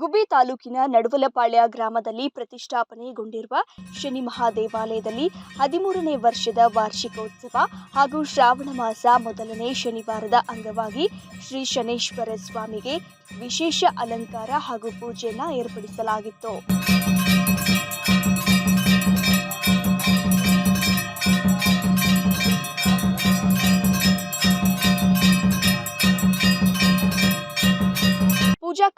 ಗುಬ್ಬಿ ತಾಲೂಕಿನ ನಡುವಲಪಾಳ್ಯ ಗ್ರಾಮದಲ್ಲಿ ಪ್ರತಿಷ್ಠಾಪನೆಗೊಂಡಿರುವ ಶನಿ ಮಹಾದೇವಾಲಯದಲ್ಲಿ ಹದಿಮೂರನೇ ವರ್ಷದ ವಾರ್ಷಿಕೋತ್ಸವ ಹಾಗೂ ಶ್ರಾವಣ ಮಾಸ ಮೊದಲನೇ ಶನಿವಾರದ ಅಂಗವಾಗಿ ಶ್ರೀ ಶನೇಶ್ವರ ಸ್ವಾಮಿಗೆ ವಿಶೇಷ ಅಲಂಕಾರ ಹಾಗೂ ಪೂಜೆಯನ್ನು ಏರ್ಪಡಿಸಲಾಗಿತ್ತು.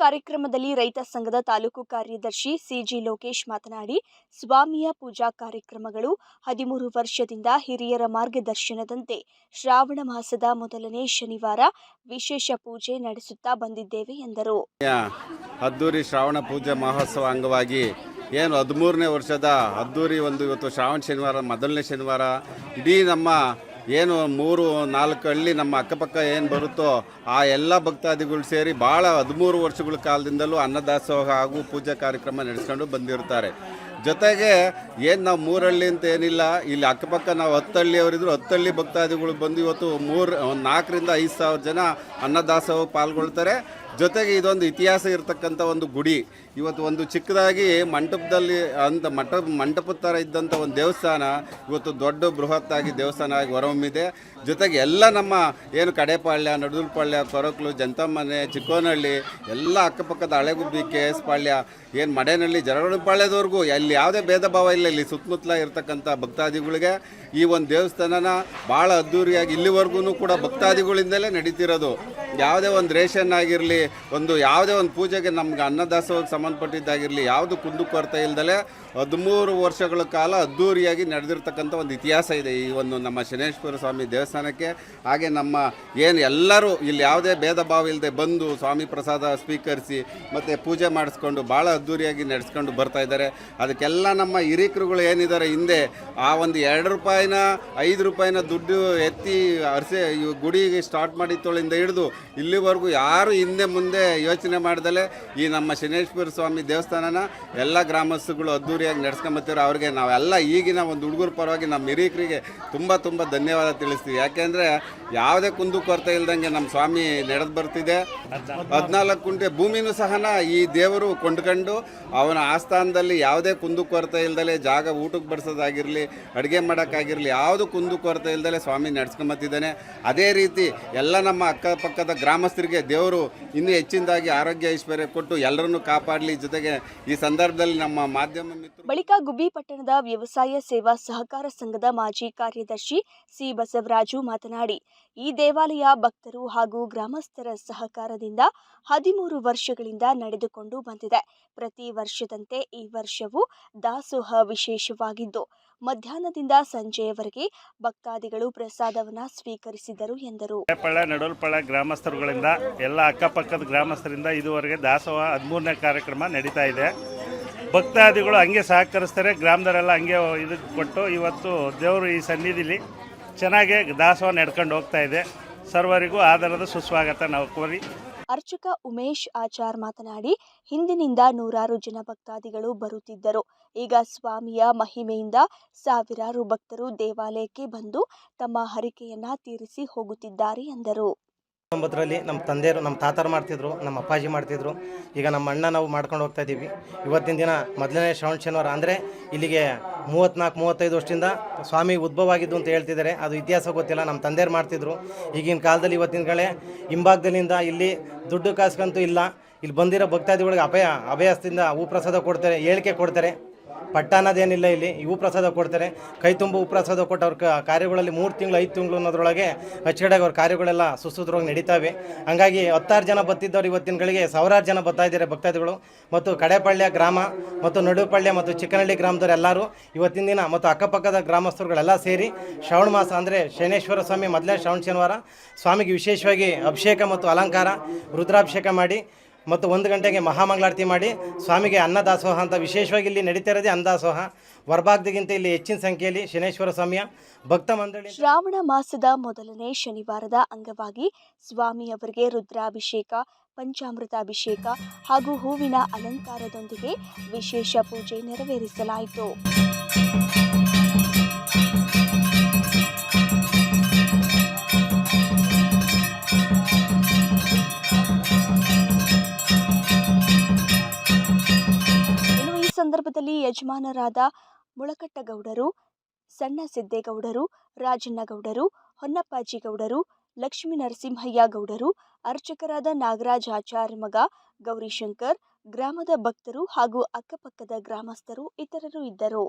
ಕಾರ್ಯಕ್ರಮದಲ್ಲಿ ರೈತ ಸಂಘದ ತಾಲೂಕು ಕಾರ್ಯದರ್ಶಿ ಸಿಜಿ ಲೋಕೇಶ್ ಮಾತನಾಡಿ, ಸ್ವಾಮಿಯ ಪೂಜಾ ಕಾರ್ಯಕ್ರಮಗಳು ಹದಿಮೂರು ವರ್ಷದಿಂದ ಹಿರಿಯರ ಮಾರ್ಗದರ್ಶನದಂತೆ ಶ್ರಾವಣ ಮಾಸದ ಮೊದಲನೇ ಶನಿವಾರ ವಿಶೇಷ ಪೂಜೆ ನಡೆಸುತ್ತಾ ಬಂದಿದ್ದೇವೆ ಎಂದರು. ಅದ್ದೂರಿ ಶ್ರಾವಣ ಪೂಜೆ ಮಹೋತ್ಸವ ಅಂಗವಾಗಿ ಏನು ಹದಿಮೂರನೇ ವರ್ಷದ ಅದ್ದೂರಿ ಒಂದು ಇವತ್ತು ಶ್ರಾವಣ ಶನಿವಾರ, ಮೊದಲನೇ ಶನಿವಾರ, ಇಡೀ ನಮ್ಮ ಏನು ಮೂರು, ನಾಲ್ಕು ಹಳ್ಳಿ ನಮ್ಮ ಅಕ್ಕಪಕ್ಕ ಏನು ಬರುತ್ತೋ ಆ ಎಲ್ಲ ಭಕ್ತಾದಿಗಳು ಸೇರಿ ಭಾಳ ಹದಿಮೂರು ವರ್ಷಗಳ ಕಾಲದಿಂದಲೂ ಅನ್ನದಾಸೋಹ ಹಾಗೂ ಪೂಜಾ ಕಾರ್ಯಕ್ರಮ ನಡೆಸ್ಕೊಂಡು ಬಂದಿರ್ತಾರೆ. ಜೊತೆಗೆ ಏನು ನಾವು ಮೂರಹಳ್ಳಿ ಅಂತ ಏನಿಲ್ಲ, ಇಲ್ಲಿ ಅಕ್ಕಪಕ್ಕ ನಾವು ಹತ್ತಳ್ಳಿಯವರಿದ್ರು ಹತ್ತಳ್ಳಿ ಭಕ್ತಾದಿಗಳು ಬಂದು ಇವತ್ತು ಮೂರು ಒಂದು ನಾಲ್ಕರಿಂದ ಐದು ಸಾವಿರ ಜನ ಅನ್ನದಾಸೋಹ ಪಾಲ್ಗೊಳ್ತಾರೆ. ಜೊತೆಗೆ ಇದೊಂದು ಇತಿಹಾಸ ಇರತಕ್ಕಂಥ ಒಂದು ಗುಡಿ. ಇವತ್ತು ಒಂದು ಚಿಕ್ಕದಾಗಿ ಮಂಟಪದಲ್ಲಿ ಅಂತ ಮಠ, ಮಂಟಪದ ಥರ ಇದ್ದಂಥ ಒಂದು ದೇವಸ್ಥಾನ, ಇವತ್ತು ದೊಡ್ಡ ಬೃಹತ್ತಾಗಿ ದೇವಸ್ಥಾನ ಆಗಿ ಹೊರಹೊಮ್ಮಿದೆ. ಜೊತೆಗೆ ಎಲ್ಲ ನಮ್ಮ ಏನು ಕಡೆಪಾಳ್ಯ ನಡುಲ್ಪಾಳ್ಯ ಕೊರಕ್ಲು, ಜಂತಮ್ಮನೆ, ಚಿಕ್ಕೋನಹಳ್ಳಿ, ಎಲ್ಲ ಅಕ್ಕಪಕ್ಕದ ಹಳೆಗುಬ್ಬಿ, ಕೆ ಎಸ್ ಪಾಳ್ಯ, ಏನು ಮಡೇನಹಳ್ಳಿ ಜರಗಡಪಾಳ್ಯದವರೆಗೂ ಅಲ್ಲಿ ಯಾವುದೇ ಭೇದ ಭಾವ ಇಲ್ಲ. ಇಲ್ಲಿ ಸುತ್ತಮುತ್ತಲ ಇರತಕ್ಕಂಥ ಭಕ್ತಾದಿಗಳಿಗೆ ಈ ಒಂದು ದೇವಸ್ಥಾನನ ಭಾಳ ಅದ್ಧೂರಿಯಾಗಿ ಇಲ್ಲಿವರೆಗೂ ಕೂಡ ಭಕ್ತಾದಿಗಳಿಂದಲೇ ನಡೀತಿರೋದು. ಯಾವುದೇ ಒಂದು ರೇಷನ್ ಆಗಿರಲಿ, ಒಂದು ಯಾವುದೇ ಒಂದು ಪೂಜೆಗೆ ನಮ್ಗೆ ಅನ್ನದಾಸೋಹಕ್ಕೆ ಸಂಬಂಧಪಟ್ಟಿದ್ದಾಗಿರಲಿ, ಯಾವುದು ಕುಂದು ಕೊರತೆ ಇಲ್ದಲೆ ಹದಿಮೂರು ವರ್ಷಗಳ ಕಾಲ ಅದ್ದೂರಿಯಾಗಿ ನಡೆದಿರ್ತಕ್ಕಂಥ ಒಂದು ಇತಿಹಾಸ ಇದೆ ಈ ಒಂದು ನಮ್ಮ ಶನೇಶ್ವರ ಸ್ವಾಮಿ ದೇವಸ್ಥಾನಕ್ಕೆ. ಹಾಗೆ ನಮ್ಮ ಏನು ಎಲ್ಲರೂ ಇಲ್ಲಿ ಯಾವುದೇ ಭೇದ ಭಾವ ಇಲ್ಲದೆ ಬಂದು ಸ್ವಾಮಿ ಪ್ರಸಾದ ಸ್ವೀಕರಿಸಿ, ಮತ್ತು ಪೂಜೆ ಮಾಡಿಸ್ಕೊಂಡು ಭಾಳ ಅದ್ಧೂರಿಯಾಗಿ ನಡೆಸ್ಕೊಂಡು ಬರ್ತಾ ಇದ್ದಾರೆ. ಅದಕ್ಕೆಲ್ಲ ನಮ್ಮ ಹಿರಿಕರುಗಳು ಏನಿದ್ದಾರೆ ಹಿಂದೆ, ಆ ಒಂದು ಎರಡು ರೂಪಾಯಿನ, ಐದು ರೂಪಾಯಿನ ದುಡ್ಡು ಎತ್ತಿ ಅರಸೆ ಗುಡಿಗೆ ಸ್ಟಾರ್ಟ್ ಮಾಡಿತ್ತೊಳಿಂದ ಹಿಡಿದು ಇಲ್ಲಿವರೆಗೂ ಯಾರು ಹಿಂದೆ ಮುಂದೆ ಯೋಚನೆ ಮಾಡ್ದಲೆ ಈ ನಮ್ಮ ಶನೇಶ್ವರ ಸ್ವಾಮಿ ದೇವಸ್ಥಾನನ ಎಲ್ಲ ಗ್ರಾಮಸ್ಥರುಗಳು ಅದ್ದೂರಿಯಾಗಿ ನಡೆಸ್ಕೊಂಬತ್ತಿರೋ ಅವ್ರಿಗೆ ನಾವೆಲ್ಲ ಈಗಿನ ಒಂದು ಹುಡುಗರ ಪರವಾಗಿ ನಮ್ಮ ಹಿರಿಯಕರಿಗೆ ತುಂಬ ತುಂಬ ಧನ್ಯವಾದ ತಿಳಿಸ್ತೀವಿ. ಯಾಕೆಂದರೆ ಯಾವುದೇ ಕುಂದು ಕೊರತೆ ಇಲ್ದಂಗೆ ನಮ್ಮ ಸ್ವಾಮಿ ನಡೆದು ಬರ್ತಿದೆ. ಹದಿನಾಲ್ಕು ಕುಂಟೆ ಭೂಮಿನೂ ಸಹನ ಈ ದೇವರು ಕೊಂಡ್ಕೊಂಡು ಅವನ ಆಸ್ಥಾನದಲ್ಲಿ ಯಾವುದೇ ಕುಂದು ಕೊರತೆ ಇಲ್ದಲೆ ಜಾಗ ಊಟಕ್ಕೆ ಬಡಿಸೋದಾಗಿರಲಿ, ಅಡುಗೆ ಮಾಡೋಕ್ಕಾಗಿರಲಿ, ಯಾವುದು ಕುಂದು ಕೊರತೆ ಇಲ್ದಲೆ ಸ್ವಾಮಿ ನಡೆಸ್ಕೊಂಬತ್ತಿದ್ದಾನೆ. ಅದೇ ರೀತಿ ಎಲ್ಲ ನಮ್ಮ ಅಕ್ಕಪಕ್ಕದ ಗ್ರಾಮಸ್ಥರಿಗೆ ದೇವರು ಇನ್ನೂ ಹೆಚ್ಚಿನದಾಗಿ ಆರೋಗ್ಯ, ಐಶ್ವರ್ಯ ಕೊಟ್ಟು ಎಲ್ಲರನ್ನೂ ಕಾಪಾಡಲಿ. ಜೊತೆಗೆ ಈ ಸಂದರ್ಭದಲ್ಲಿ ನಮ್ಮ ಮಾಧ್ಯಮ ಬಳಿಕ ಗುಬ್ಬಿ ಪಟ್ಟಣದ ವ್ಯವಸಾಯ ಸೇವಾ ಸಹಕಾರ ಸಂಘದ ಮಾಜಿ ಕಾರ್ಯದರ್ಶಿ ಸಿ ಬಸವರಾಜು ಮಾತನಾಡಿ, ಈ ದೇವಾಲಯ ಭಕ್ತರು ಹಾಗೂ ಗ್ರಾಮಸ್ಥರ ಸಹಕಾರದಿಂದ ಹದಿಮೂರು ವರ್ಷಗಳಿಂದ ನಡೆದುಕೊಂಡು ಬಂದಿದೆ. ಪ್ರತಿ ವರ್ಷದಂತೆ ಈ ವರ್ಷವೂ ದಾಸೋಹ ವಿಶೇಷವಾಗಿದ್ದು ಮಧ್ಯಾಹ್ನದಿಂದ ಸಂಜೆಯವರೆಗೆ ಭಕ್ತಾದಿಗಳು ಪ್ರಸಾದವನ್ನ ಸ್ವೀಕರಿಸಿದರು ಎಂದರು. ಪಳ್ಳ ನಡೋಲ್ಪಳ್ಳ ಗ್ರಾಮಸ್ಥರುಗಳಿಂದ, ಎಲ್ಲ ಅಕ್ಕಪಕ್ಕದ ಗ್ರಾಮಸ್ಥರಿಂದ ಇದುವರೆಗೆ ದಾಸೋಹ ಹದಿಮೂರನೇ ಕಾರ್ಯಕ್ರಮ ನಡೀತಾ ಇದೆ. ಭಕ್ತಾದಿಗಳು ಹಂಗೆ ಸಹಕರಿಸ್ತಾರೆ, ಗ್ರಾಮದವರೆಲ್ಲ ಹಂಗೆ ಇದು ಕೊಟ್ಟು ಇವತ್ತು ದೇವರು ಈ ಸನ್ನಿಧಿಲಿ ಚೆನ್ನಾಗಿ ದಾಸೋಹ ನಡ್ಕೊಂಡು ಹೋಗ್ತಾ ಇದೆ. ಸರ್ವರಿಗೂ ಆಧಾರದ ಸುಸ್ವಾಗತ ನಾವು ಕೋರಿ. ಅರ್ಚಕ ಉಮೇಶ್ ಆಚಾರ್ ಮಾತನಾಡಿ, ಹಿಂದಿನಿಂದ ನೂರಾರು ಜನ ಭಕ್ತಾದಿಗಳು ಬರುತ್ತಿದ್ದರು. ಈಗ ಸ್ವಾಮಿಯ ಮಹಿಮೆಯಿಂದ ಸಾವಿರಾರು ಭಕ್ತರು ದೇವಾಲಯಕ್ಕೆ ಬಂದು ತಮ್ಮ ಹರಿಕೆಯನ್ನ ತೀರಿಸಿ ಹೋಗುತ್ತಿದ್ದಾರೆ ಎಂದರು. ಒಂಬತ್ತರಲ್ಲಿ ನಮ್ಮ ತಂದೆಯರು, ನಮ್ಮ ತಾತರು ಮಾಡ್ತಿದ್ರು, ನಮ್ಮ ಅಪ್ಪಾಜಿ ಮಾಡ್ತಿದ್ರು. ಈಗ ನಮ್ಮ ಅಣ್ಣ ನಾವು ಮಾಡ್ಕೊಂಡು ಹೋಗ್ತಾ ಇದ್ದೀವಿ. ಇವತ್ತಿನ ದಿನ ಮೊದಲನೇ ಶ್ರವಣ ಶನಿವಾರ. ಅಂದರೆ ಇಲ್ಲಿಗೆ ಮೂವತ್ತ್ನಾಲ್ಕು ಮೂವತ್ತೈದು ವರ್ಷದಿಂದ ಸ್ವಾಮಿ ಉದ್ಭವ ಆಗಿದ್ದು ಅಂತ ಹೇಳ್ತಿದ್ದಾರೆ. ಅದು ಇತಿಹಾಸ ಗೊತ್ತಿಲ್ಲ. ನಮ್ಮ ತಂದೆಯರು ಮಾಡ್ತಿದ್ರು. ಈಗಿನ ಕಾಲದಲ್ಲಿ ಇವತ್ತಿನ ಕಡೆ ಹಿಂಭಾಗದಲ್ಲಿಂದ ಇಲ್ಲಿ ದುಡ್ಡು ಕಾಸ್ಕಂತೂ ಇಲ್ಲ. ಇಲ್ಲಿ ಬಂದಿರೋ ಭಕ್ತಾದಿಗಳಿಗೆ ಅಭಯ ಅಭಯಸ್ತಿಂದ ಹೂ ಪ್ರಸಾದ ಕೊಡ್ತಾರೆ ಹೇಳಿಕೆ ಕೊಡ್ತಾರೆ. ಪಟ್ಟ ಅನ್ನೋದೇನಿಲ್ಲ ಇಲ್ಲಿ. ಇವು ಪ್ರಸಾದ ಕೊಡ್ತಾರೆ. ಕೈ ತುಂಬ ಉಪ್ರಸಾದ ಪ್ರಸಾದ ಕೊಟ್ಟು ಅವ್ರ ಕಾರ್ಯಗಳಲ್ಲಿ ಮೂರು ತಿಂಗಳು, ಐದು ತಿಂಗಳು ಅನ್ನೋದ್ರೊಳಗೆ ಅಚ್ಚುಕಡೆಗೆ ಅವ್ರ ಕಾರ್ಯಗಳೆಲ್ಲ ಸುಸೂತ್ರವಾಗಿ ನಡೀತಾವೆ. ಹಂಗಾಗಿ ಹತ್ತಾರು ಜನ ಬತ್ತಿದ್ದವ್ರು ಇವತ್ತಿನಗಳಿಗೆ ಸಾವಿರಾರು ಜನ ಬತ್ತಾ ಇದ್ದಾರೆ ಭಕ್ತಾದಿಗಳು. ಮತ್ತು ಕಡೆಪಳ್ಳ್ಯ ಗ್ರಾಮ ಮತ್ತು ನಡುಪಳ್ಯ ಮತ್ತು ಚಿಕ್ಕನಹಳ್ಳಿ ಗ್ರಾಮದವರೆಲ್ಲರೂ ಇವತ್ತಿನ ದಿನ ಮತ್ತು ಅಕ್ಕಪಕ್ಕದ ಗ್ರಾಮಸ್ಥರುಗಳೆಲ್ಲ ಸೇರಿ ಶ್ರಾವಣ ಮಾಸ ಅಂದರೆ ಶನೇಶ್ವರ ಸ್ವಾಮಿ ಮೊದಲನೇ ಶ್ರಾವಣ ಶನಿವಾರ ಸ್ವಾಮಿಗೆ ವಿಶೇಷವಾಗಿ ಅಭಿಷೇಕ ಮತ್ತು ಅಲಂಕಾರ, ರುದ್ರಾಭಿಷೇಕ ಮಾಡಿ ಮತ್ತು ಒಂದು ಗಂಟೆಗೆ ಮಹಾಮಂಗಳಾರತಿ ಮಾಡಿ ಸ್ವಾಮಿಗೆ ಅನ್ನದಾಸೋಹ ಅಂತ ವಿಶೇಷವಾಗಿ ಇಲ್ಲಿ ನಡೀತಾ ಇರೋದೇ ಅನ್ನದಾಸೋಹ. ಹೊರಭಾಗದಿಗಿಂತ ಇಲ್ಲಿ ಹೆಚ್ಚಿನ ಸಂಖ್ಯೆಯಲ್ಲಿ ಶನೇಶ್ವರ ಸ್ವಾಮಿಯ ಭಕ್ತ ಮಂಡಳಿ. ಶ್ರಾವಣ ಮಾಸದ ಮೊದಲನೇ ಶನಿವಾರದ ಅಂಗವಾಗಿ ಸ್ವಾಮಿಯವರಿಗೆ ರುದ್ರಾಭಿಷೇಕ, ಪಂಚಾಮೃತಾಭಿಷೇಕ ಹಾಗೂ ಹೂವಿನ ಅಲಂಕಾರದೊಂದಿಗೆ ವಿಶೇಷ ಪೂಜೆ ನೆರವೇರಿಸಲಾಯಿತು. ಸಂದರ್ಭದಲ್ಲಿ ಯಜಮಾನರಾದ ಮುಳಕಟ್ಟಗೌಡರು, ಸಣ್ಣ ಸಿದ್ದೇಗೌಡರು, ರಾಜಣ್ಣಗೌಡರು, ಹೊನ್ನಪ್ಪಾಜಿಗೌಡರು ಲಕ್ಷ್ಮೀ ನರಸಿಂಹಯ್ಯ ಗೌಡರು ಅರ್ಚಕರಾದ ನಾಗರಾಜ್ ಆಚಾರ್ ಮಗ ಗೌರಿಶಂಕರ್, ಗ್ರಾಮದ ಭಕ್ತರು ಹಾಗೂ ಅಕ್ಕಪಕ್ಕದ ಗ್ರಾಮಸ್ಥರು ಇತರರು ಇದ್ದರು.